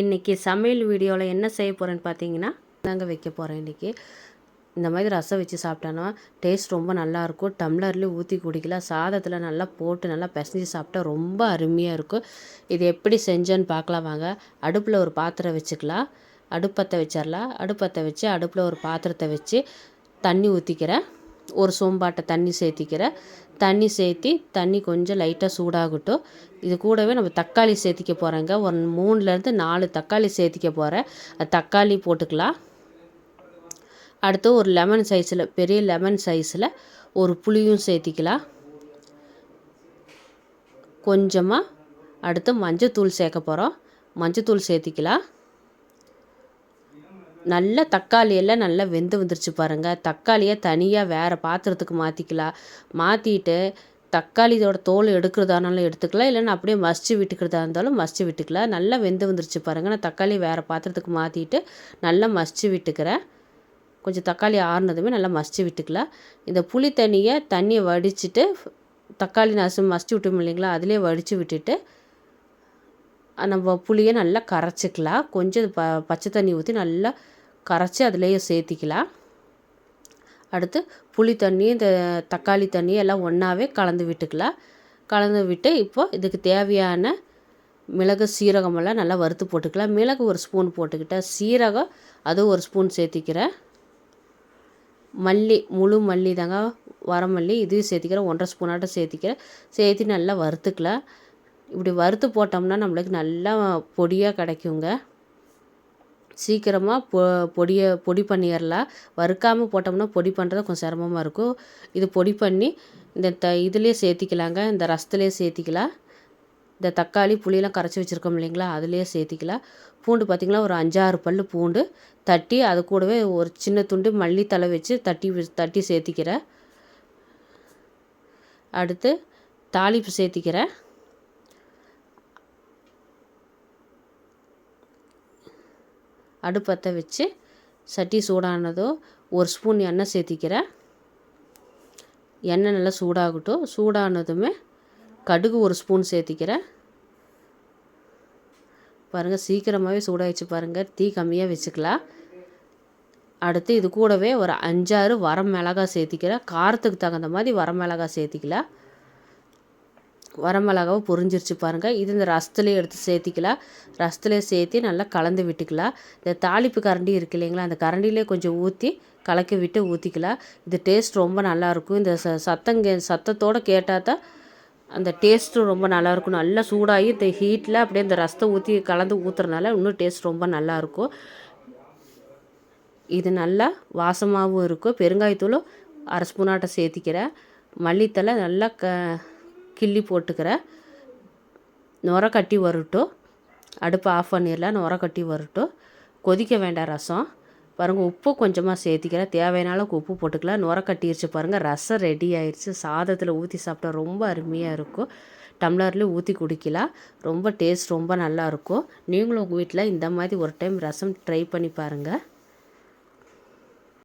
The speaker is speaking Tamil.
இன்றைக்கி சமையல் வீடியோவில் என்ன செய்ய போகிறேன்னு பார்த்தீங்கன்னா நாங்கள் வைக்க போகிறேன் இன்றைக்கி இந்த மாதிரி ரசம் வச்சு சாப்பிட்டோன்னா டேஸ்ட் ரொம்ப நல்லாயிருக்கும் டம்ளர்லேயும் ஊற்றி குடிக்கலாம். சாதத்தில் நல்லா போட்டு நல்லா பிசைஞ்சு சாப்பிட்டா ரொம்ப அருமையாக இருக்கும். இது எப்படி செஞ்சேன்னு பார்க்கலாம் வாங்க. அடுப்பில் ஒரு பாத்திரம் வச்சுக்கலாம். அடுப்பத்தை வச்சிடலாம் அடுப்பத்தை வச்சு அடுப்பில் ஒரு பாத்திரத்தை வச்சு தண்ணி ஊற்றிக்கிறேன் ஒரு சோம்பாட்டை தண்ணி சேர்த்திக்கிறேன் தண்ணி சேர்த்தி தண்ணி கொஞ்சம் லைட்டாக சூடாகட்டும். இது கூடவே நம்ம தக்காளி சேர்த்திக்க போகிறேங்க ஒரு மூணுலேருந்து நாலு தக்காளி சேர்த்திக்க போகிறேன் அது தக்காளி போட்டுக்கலாம். அடுத்து ஒரு லெமன் சைஸில் பெரிய லெமன் சைஸில் ஒரு புளியும் சேர்த்திக்கலாம் கொஞ்சமாக அடுத்து மஞ்சத்தூள் சேர்க்க போகிறோம் மஞ்சத்தூள் சேர்த்திக்கலாம் நல்லா தக்காளி எல்லாம் நல்லா வெந்து வந்துருச்சு பாருங்கள் தக்காளியை தனியாக வேறு பாத்திரத்துக்கு மாற்றிக்கலாம் மாற்றிட்டு தக்காளியோட தோல் எடுக்கிறதானாலும் எடுத்துக்கலாம். இல்லைன்னா அப்படியே மசிச்சு விட்டுக்கிறதா இருந்தாலும் மசிச்சு விட்டுக்கலாம். நல்லா வெந்து வந்துருச்சு பாருங்கள் நான் தக்காளி வேறு பாத்திரத்துக்கு மாற்றிட்டு நல்லா மசிச்சு விட்டுக்கிறேன். கொஞ்சம் தக்காளி ஆறுனதுமே நல்லா மசிச்சு விட்டுக்கலாம். இந்த புளி தண்ணியை தண்ணியை வடிச்சிட்டு தக்காளி நசு மசிச்சு விட்டோம் இல்லைங்களா? அதிலே வடித்து விட்டுட்டு நம்ம புளியை நல்லா கரைச்சிக்கலாம். கொஞ்சம் ப பச்சை தண்ணி ஊற்றி நல்லா கரைச்சி அதுலேயே சேர்த்திக்கலாம். அடுத்து புளி தண்ணி இந்த தக்காளி தண்ணி எல்லாம் ஒன்றாவே கலந்து விட்டுக்கலாம். கலந்து விட்டு இப்போ இதுக்கு தேவையான மிளகு சீரகமெல்லாம் நல்லா வறுத்து போட்டுக்கலாம். மிளகு ஒரு ஸ்பூன் போட்டுக்கிட்டேன். சீரகம் அதுவும் ஒரு ஸ்பூன் சேர்த்திக்கிறேன். மல்லி முழு மல்லி தாங்க வரமல்லி இதையும் சேர்த்திக்கிறேன். ஒன்றரை ஸ்பூனாட்டம் சேர்த்திக்கிறேன். சேர்த்து நல்லா வறுத்துக்கலாம். இப்படி வறுத்து போட்டோம்னா நம்மளுக்கு நல்லா பொடியாக கிடைக்குங்க. சீக்கிரமாக பொ பொடியை பொடி பண்ணிடலாம் வறுக்காமல் போட்டோம்னா பொடி பண்ணுறது கொஞ்சம் சிரமமாக இருக்கும். இது பொடி பண்ணி இந்த த இதுலேயே சேர்த்திக்கலாங்க. இந்த ரசத்துலேயே சேர்த்திக்கலாம். இந்த தக்காளி புளியெலாம் கரைச்சி வச்சுருக்கோம் இல்லைங்களா? அதுலேயே சேர்த்திக்கலாம். பூண்டு பார்த்திங்கன்னா ஒரு அஞ்சாறு பல் பூண்டு தட்டி அது கூடவே ஒரு சின்ன துண்டு மல்லித்தலை வச்சு தட்டி தட்டி சேர்த்திக்கிறேன். அடுத்து தாளிப்பு சேர்த்திக்கிறேன். அடுப்பத்தை வச்சு சட்டி சூடானதோ ஒரு ஸ்பூன் எண்ணெய் சேர்த்திக்கிறேன். எண்ணெய் நல்லா சூடாகட்டும். சூடானதுமே கடுகு ஒரு ஸ்பூன் சேர்த்திக்கிறேன். பாருங்கள் சீக்கிரமாகவே சூடாகிடுச்சு பாருங்கள் தீ கம்மியாக வச்சுக்கலாம். அடுத்து இது கூடவே ஒரு அஞ்சாறு வரம் மிளகா சேர்த்திக்கிறேன். காரத்துக்கு தகுந்த மாதிரி வரம் மிளகா சேர்த்திக்கலாம். வரமிளகாவை பொரிஞ்சிருச்சு பாருங்கள் இது இந்த ரசத்துலேயே எடுத்து சேர்த்திக்கலாம். ரசத்துலேயே சேர்த்தி நல்லா கலந்து விட்டுக்கலாம். இந்த தாளிப்பு கரண்டி இருக்கு இல்லைங்களா? அந்த கரண்டிலே கொஞ்சம் ஊற்றி கலக்கி விட்டு ஊற்றிக்கலாம் இது டேஸ்ட் ரொம்ப நல்லாயிருக்கும் இந்த ச சத்தங்க சத்தத்தோடு கேட்டால் தான் அந்த டேஸ்ட்டும் ரொம்ப நல்லாயிருக்கும் நல்லா சூடாகி இந்த ஹீட்டில் அப்படியே இந்த ரசத்தை ஊற்றி கலந்து ஊற்றுறனால இன்னும் டேஸ்ட் ரொம்ப நல்லாயிருக்கும் இது நல்லா வாசமாகவும் இருக்கும். பெருங்காயத்தூளும் அரை ஸ்பூனாட்டம் சேர்த்திக்கிறேன். மல்லித்தலை நல்லா க கிள்ளி போட்டுக்கிறேன் நுர கட்டி வரட்டும். அடுப்பை ஆஃப் பண்ணிடலாம். நுர கட்டி வரட்டும். கொதிக்க வேண்டாம் ரசம். பாருங்கள் உப்பு கொஞ்சமாக சேர்த்திக்கிறேன். தேவையான அளவுக்கு உப்பு போட்டுக்கலாம். நுர கட்டிடுச்சு பாருங்கள் ரசம் ரெடி ஆயிடுச்சு சாதத்தில் ஊற்றி சாப்பிட்டா ரொம்ப அருமையாக இருக்கும். டம்ளர்லேயும் ஊற்றி குடிக்கலாம். ரொம்ப டேஸ்ட் ரொம்ப நல்லாயிருக்கும் நீங்களும் உங்கள் வீட்டில் இந்த மாதிரி ஒரு டைம் ரசம் ட்ரை பண்ணி பாருங்கள்